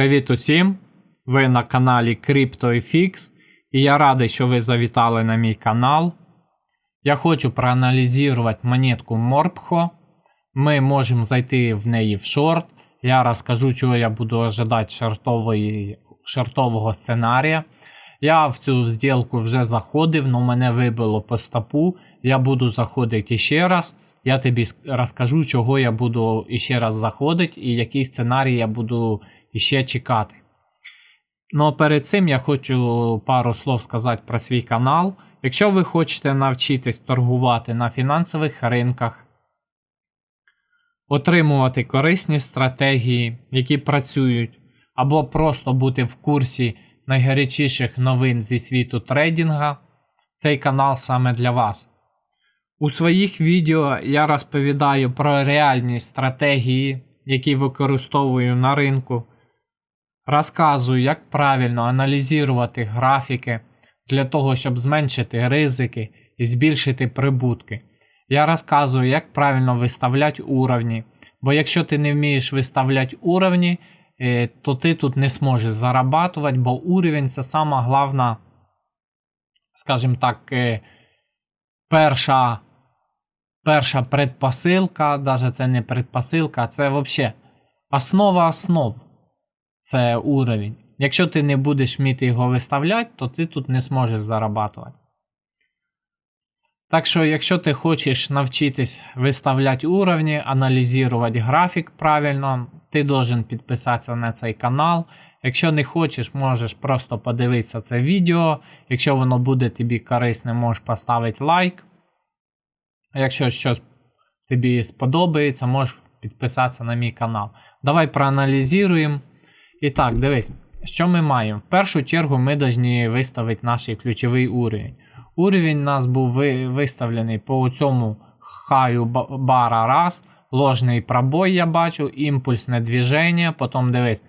Привіт усім! Ви на каналі CryptoFX і я радий, що ви завітали на мій канал. Я хочу проаналізувати монетку Морпхо. Ми можемо зайти в неї в шорт. Я розкажу, чого я буду ожидати шортової, шортового сценарія. Я в цю зділку вже заходив, але мене вибило по стопу. Я буду заходити ще раз. Я тобі розкажу, чого я буду ще раз заходити і який сценарій я буду ще чекати. Ну, перед цим я хочу пару слов сказати про свій канал. Якщо ви хочете навчитись торгувати на фінансових ринках, отримувати корисні стратегії, які працюють, або просто бути в курсі найгарячіших новин зі світу трейдинга, цей канал саме для вас. У своїх відео я розповідаю про реальні стратегії, які використовую на ринку. Розказую, як правильно аналізувати графіки для того, щоб зменшити ризики і збільшити прибутки. Я розказую, як правильно виставляти уровні. Бо якщо ти не вмієш виставляти уровні, е, то ти тут не зможеш зарабатувати, бо уровень це сама головна, скажімо так, е, перша, перша предпосилка, навіть це не предпосилка, це взагалі основа основ. Це уровень. Якщо ти не будеш вміти його виставляти, то ти тут не зможеш зарабатувати. Так що, якщо ти хочеш навчитись виставляти уровні, аналізувати графік правильно, ти должен підписатися на цей канал. Якщо не хочеш, можеш просто подивитися це відео. Якщо воно буде тобі корисне, можеш поставити лайк. Якщо щось тобі сподобається, можеш підписатися на мій канал. Давай проаналізуємо. І так, дивись, що ми маємо? В першу чергу ми повинні виставити наш ключовий уровень. Уровень у нас був ви- виставлений по цьому хаю бара раз, ложний пробой я бачу, імпульсне движення, потім дивись,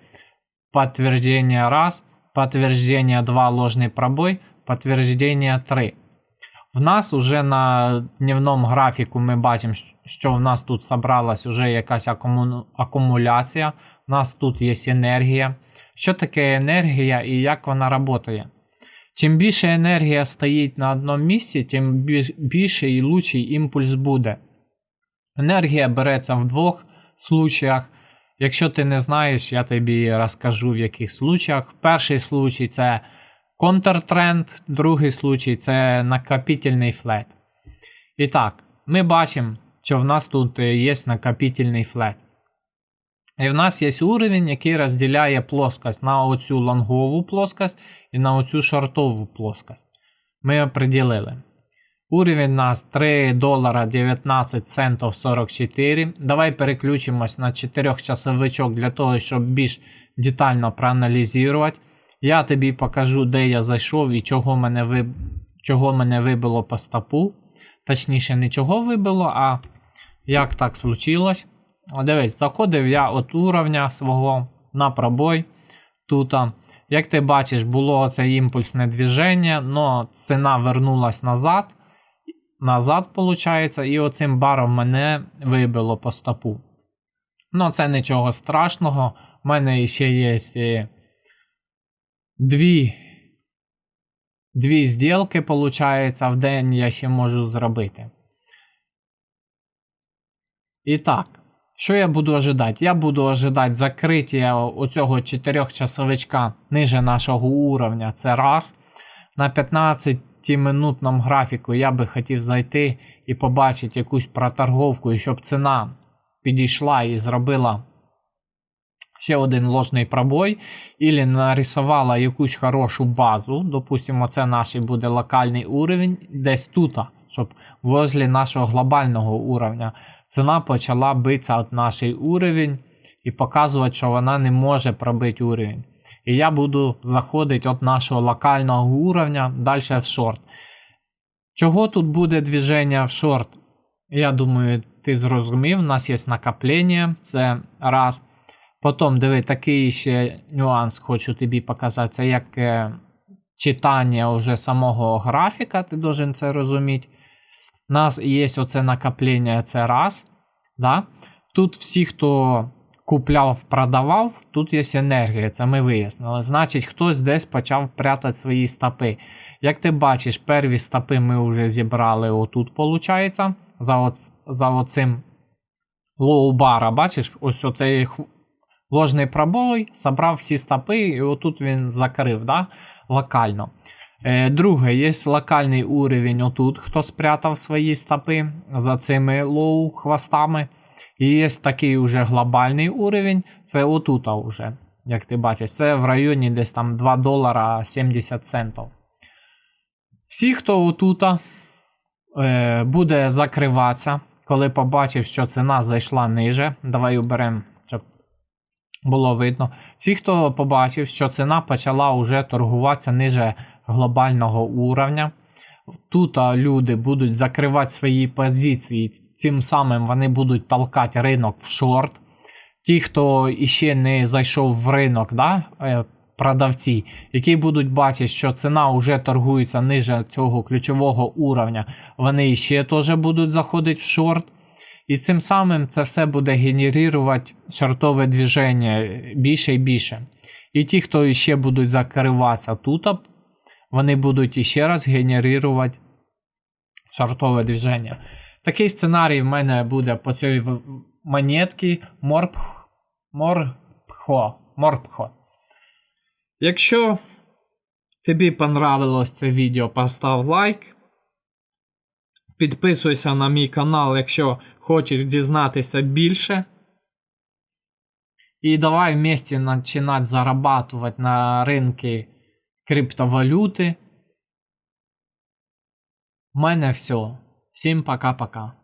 підтвердження раз, підтвердження 2, ложний пробой, підтвердження 3. В нас уже на дневному графіку ми бачимо, що в нас тут зібралась уже якась акуму- акумуляція, у нас тут є енергія. Що таке енергія і як вона працює? Чим більше енергія стоїть на одному місці, тим більш- більше і лучший імпульс буде. Енергія береться в двох случаях. Якщо ти не знаєш, я тобі розкажу в яких случаях. Перший случай це контртренд, другий случай це накопительний флет. І так, ми бачимо, що в нас тут е, є накопительний флет. І в нас є уровень, який розділяє плоскость на оцю лонгову плоскость і на оцю шортову плоскость. Ми определили. Уровень у нас 3 долара 19 центів 44. Давай переключимось на 4 часовичок для того, щоб більш детально проаналізувати. Я тобі покажу, де я зайшов і чого мене, виб... чого мене вибило по стопу. Точніше, не чого вибило, а як так случилось. Дивись, заходив я от уровня свого на пробой. Тут, як ти бачиш, було це імпульсне движення, але ціна вернулась назад. Назад, виходить, і оцим баром мене вибило по стопу. Ну, це нічого страшного. У мене ще є е, дві, дві зділки, виходить, в день я ще можу зробити. І так, що я буду ожидати? Я буду ожидати закриття оцього 4 часовичка ниже нашого уровня. Це раз. На 15-минутному графіку я би хотів зайти і побачити якусь проторговку, і щоб ціна підійшла і зробила ще один ложний пробой, і нарисувала якусь хорошу базу. Допустимо, це наш буде локальний уровень, десь тут, щоб возле нашого глобального уровня ціна почала битися от наш уровень і показувати, що вона не може пробити уровень. І я буду заходити від нашого локального уровня далі в шорт. Чого тут буде движення в шорт? Я думаю, ти зрозумів, у нас є накоплення, це раз. Потім, диви, такий ще нюанс хочу тобі показати, це як е, читання вже самого графіка, ти должен це розуміти. У нас є оце накоплення, це раз. Да? Тут всі, хто купляв, продавав, тут є енергія, це ми вияснили. Значить, хтось десь почав прятати свої стопи. Як ти бачиш, перві стопи ми вже зібрали отут, виходить, за, от, за оцим лоу-бара, бачиш, ось оцей ложний пробой, забрав всі стопи, і отут він закрив, да? локально. Е, друге, є локальний уровень отут, хто спрятав свої стопи за цими лоу хвостами. І є такий уже глобальний уровень, це отут вже, як ти бачиш, це в районі десь там 2 долара 70 центів. Всі, хто отут е, буде закриватися, коли побачив, що ціна зайшла ниже. Давай уберемо, щоб було видно. Всі, хто побачив, що ціна почала вже торгуватися ниже глобального уровня. Тут люди будуть закривати свої позиції, цим самим вони будуть толкати ринок в шорт. Ті, хто іще не зайшов в ринок, да, е, продавці, які будуть бачити, що ціна вже торгується ниже цього ключового уровня, вони ще теж будуть заходити в шорт. І цим самим це все буде генерувати шортове движення більше і більше. І ті, хто ще будуть закриватися тут, вони будуть іще раз генерувати шортове движення. Такий сценарій в мене буде по цій монетці Морпх... Морпхо. Морпхо. Якщо тобі понравилось це відео, постав лайк. Підписуйся на мій канал, якщо хочеш дізнатися більше. І давай вместе начинать зарабатывать на ринку криптовалюти. У мене все. Всім пока-пока.